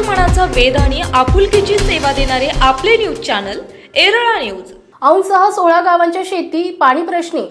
मनाचा वेध आणि आपुलकीची सेवा देणारे आपले न्यूज चॅनल एरळा न्यूज. औंसह सोळा गावांच्या शेती पाणी प्रश्नी.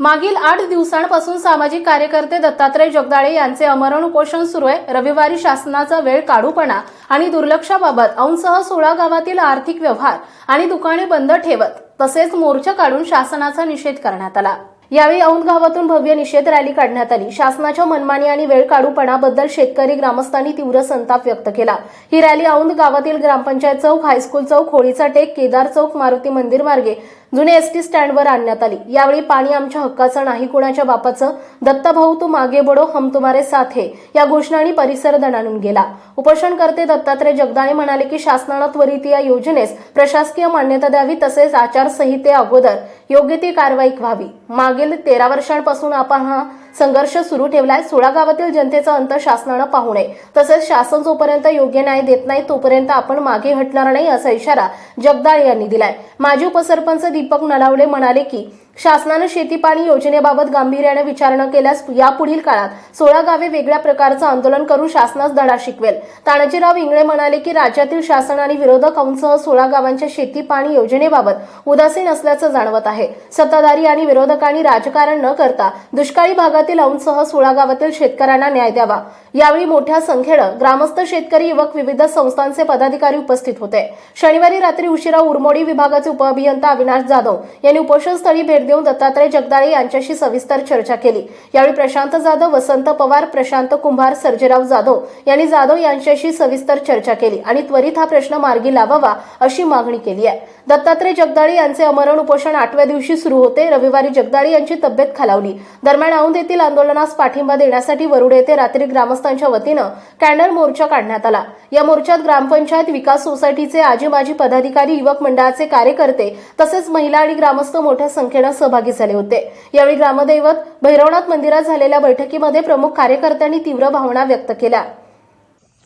मागील आठ दिवसांपासून सामाजिक कार्यकर्ते दत्तात्रय जगदाळे यांचे अमरण उपोषण सुरू आहे. रविवारी शासनाचा वेळ काढूपणा आणि दुर्लक्षाबाबत औंसह सोळा गावातील आर्थिक व्यवहार आणि दुकाने बंद ठेवत तसेच मोर्चा काढून शासनाचा निषेध करण्यात आला. यावेळी औंध गावातून भव्य निषेध रॅली काढण्यात आली. शासनाच्या मनमानी आणि वेळ काढूपणाबद्दल शेतकरी ग्रामस्थांनी तीव्र संताप व्यक्त केला. ही रॅली औंध गावातील ग्रामपंचायत चौक हायस्कूल चौक होळीचा टेक केदार चौक मारुती मंदिर मार्गे जुने एसटी स्टँडवर आणण्यात आली. यावेळी पाणी आमच्या हक्काचं नाही कुणाच्या बापाचं? दत्तभाऊ तू मागे बडो हम तुम्हारे साथ हे. या घोषणांनी परिसर दणाणून गेला. उपोषणकर्ते दत्तात्रय जगदाळे म्हणाले की शासनानं त्वरित या योजनेस प्रशासकीय मान्यता द्यावी तसेच आचारसंहिते अगोदर योग्य ती कारवाई व्हावी. मागील तेरा वर्षांपासून आपण हा संघर्ष सुरू ठेवलाय. सोळा गावातील जनतेचा अंत शासनानं पाहू नये. तसेच शासन जोपर्यंत योग्य न्याय देत नाही तोपर्यंत आपण मागे हटणार नाही असा इशारा जगदाळे यांनी दिलाय. माजी उपसरपंच दीपक नलावडे म्हणाले की शासनानं शेती पाणी योजनेबाबत गांभीर्याने विचार न केल्यास यापुढील काळात सोळा गावे वेगळ्या प्रकारचं आंदोलन करून शासनास धडा शिकवेल. तानाजीराव इंगळे म्हणाले की राज्यातील शासन आणि विरोधक अंसह सोळा गावांच्या शेती पाणी योजनेबाबत उदासीन असल्याचं जाणवत आहे. सत्ताधारी आणि विरोधकांनी राजकारण न करता दुष्काळी भागात तालुक्यातील औंधसह सोळा गावातील शेतकऱ्यांना न्याय द्यावा. यावेळी मोठ्या संख्येनं ग्रामस्थ शेतकरी युवक विविध संस्थांचे पदाधिकारी उपस्थित होते. शनिवारी रात्री उशिरा उरमोडी विभागाचे उपअभियंता अविनाश जाधव यांनी उपोषणस्थळी भेट देऊन दत्तात्रय जगदाळे यांच्याशी सविस्तर चर्चा केली. यावेळी प्रशांत जाधव वसंत पवार प्रशांत कुंभार सर्जेराव जाधव यांनी जाधव यांच्याशी सविस्तर चर्चा केली आणि त्वरित हा प्रश्न मार्गी लावावा अशी मागणी केली आहे. दत्तात्रय जगदाळे यांचे अमरण उपोषण आठव्या दिवशी सुरू होते. रविवारी जगदाळे यांची तब्येत खालावली. दरम्यान औंध येथील आंदोलनास पाठिंबा देण्यासाठी वरुड येथे रात्री ग्रामस्थांच्या वतीनं कॅन्डल मोर्चा काढण्यात आला. या मोर्चात ग्रामपंचायत विकास सोसायटीचे आजी माजी पदाधिकारी युवक मंडळाचे कार्यकर्ते तसेच महिला आणि ग्रामस्थ मोठ्या संख्येनं सहभागी झाले होते. यावेळी ग्रामदैवत भैरवनाथ मंदिरात झालेल्या बैठकीमध्ये प्रमुख कार्यकर्त्यांनी तीव्र भावना व्यक्त केल्या.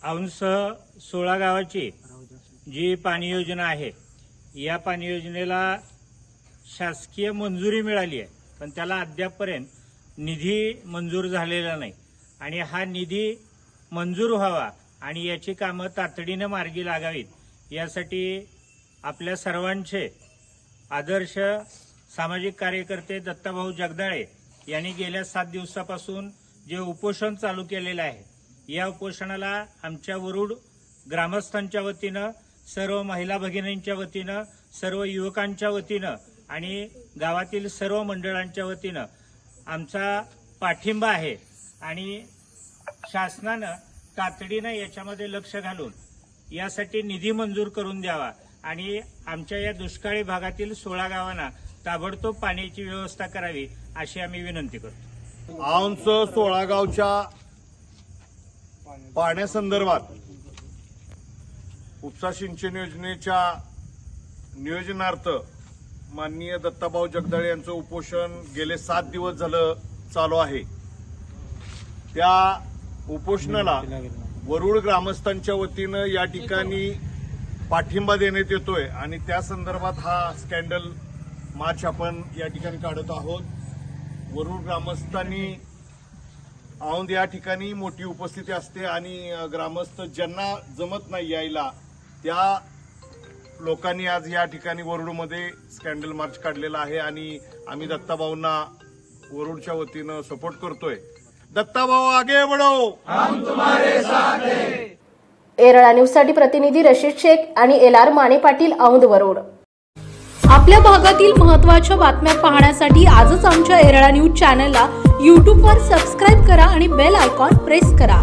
औंस सोळा गावाची जी पाणी योजना आहे या पाणी योजनेला शासकीय मंजुरी मिळाली आहे. पण त्याला अद्यापपर्यंत निधी मंजूर झालेला नाही. आणि हा निधी मंजूर व्हावा आणि याची कामं तातडीनं मार्गी लागावीत यासाठी आपल्या सर्वांचे आदर्श सामाजिक कार्यकर्ते दत्ताभाऊ जगदाळे यांनी गेल्या सात दिवसापासून जे उपोषण चालू केलेलं आहे या उपोषणाला आमच्या वरुड ग्रामस्थांच्या वतीनं सर्व महिला भगिनींच्या वतीनं सर्व युवकांच्या वतीनं आणि गावातील सर्व मंडळांच्या वतीनं आमचा पाठिंबा आहे. आणि शासनानं तातडीनं याच्यामध्ये लक्ष घालून यासाठी निधी मंजूर करून द्यावा. आणि आमच्या या दुष्काळी भागातील सोळा गावांना ताबडतोब पाण्याची व्यवस्था करावी अशी आम्ही विनंती करतो. आमच सोळा गावच्या पाण्यासंदर्भात उपसा सिंचन योजनेच्या नियोजनार्थ माननीय दत्ताभाऊ जगदाळे यांचं उपोषण गेले सात दिवस झालं चालू आहे. त्या उपोषणाला वरुड ग्रामस्थांच्या वतीनं या ठिकाणी पाठिंबा देण्यात येतोय आणि त्या संदर्भात हा स्कॅन्डल मार्च आपण या ठिकाणी काढत आहोत. वरुड ग्रामस्थांनी औंध या ठिकाणी मोठी उपस्थिती असते आणि ग्रामस्थ ज्यांना जमत नाही यायला त्या लोकांनी आज या ठिकाणी वरुडमध्ये स्कॅन्डल मार्च काढलेला आहे आणि आम्ही दत्ताभाऊंना वरुडच्या वतीनं सपोर्ट करतोय. दत्ताभाऊ आगे बढो एरळा न्यूजसाठी प्रतिनिधी रशीद शेख आणि एल आर माने पाटील औंध वरोड. आपल्या भागातील महत्त्वाच्या बातम्या पाहण्यासाठी आजच आमच्या एरळा न्यूज चॅनलला यूट्यूबवर सबस्क्राईब करा आणि बेल आयकॉन प्रेस करा.